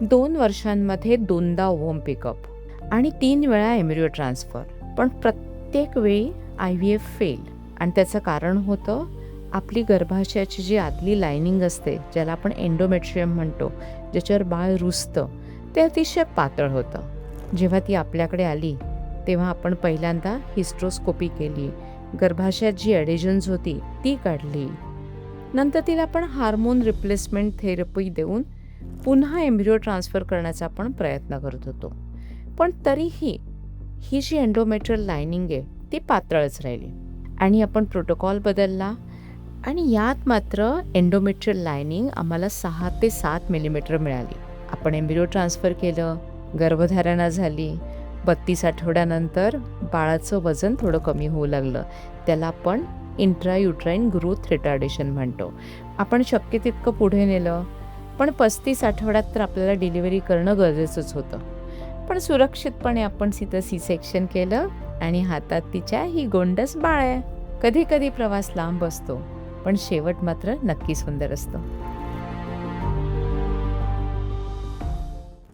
दोन वर्षांमध्ये दोनदा ओव्हम पिकअप आणि तीन वेळा एम्ब्रिओ ट्रान्सफर. पण प्रत्येक वेळी आय व्ही एफ फेल. आणि त्याचं कारण होतं आपली गर्भाशयाची जी आतली लायनिंग असते ज्याला आपण एन्डोमेट्रियम म्हणतो ज्याच्यावर बाळ रुजतं ते अतिशय पातळ होतं. जेव्हा ती आपल्याकडे आली तेव्हा आपण पहिल्यांदा हिस्ट्रोस्कोपी केली गर्भाशयात जी ॲडिजन्स होती ती काढली. नंतर तिला आपण हार्मोन रिप्लेसमेंट थेरपी देऊन पुन्हा एम्ब्रिओ ट्रान्सफर करण्याचा आपण प्रयत्न करत होतो. पण तरीही ही जी एन्डोमेट्रियल लायनिंग आहे ती पातळच राहिली. आणि आपण प्रोटोकॉल बदलला आणि यात मात्र एन्डोमेट्रियल लायनिंग आम्हाला सहा ते सात मिलीमीटर मिळाली. आपण एम्ब्रिओ ट्रान्सफर केलं गर्भधारणा झाली बत्तीस आठवड्यानंतर बाळाचं वजन थोडं कमी होऊ लागलं. त्याला आपण इंट्रायुट्राईन ग्रोथ रिटार्डेशन म्हणतो. आपण शक्य तितकं पुढे नेलं पण पस्तीस आठवड्यात तर आपल्याला डिलिव्हरी करणं गरजेचंच होतं. पण सुरक्षितपणे आपण तिथं सी सेक्शन केलं आणि हातात तिच्या ही गोंडस बाळ आहे कधी कधी प्रवास लांब असतो पण शेवट मात्र नक्की सुंदर असतो.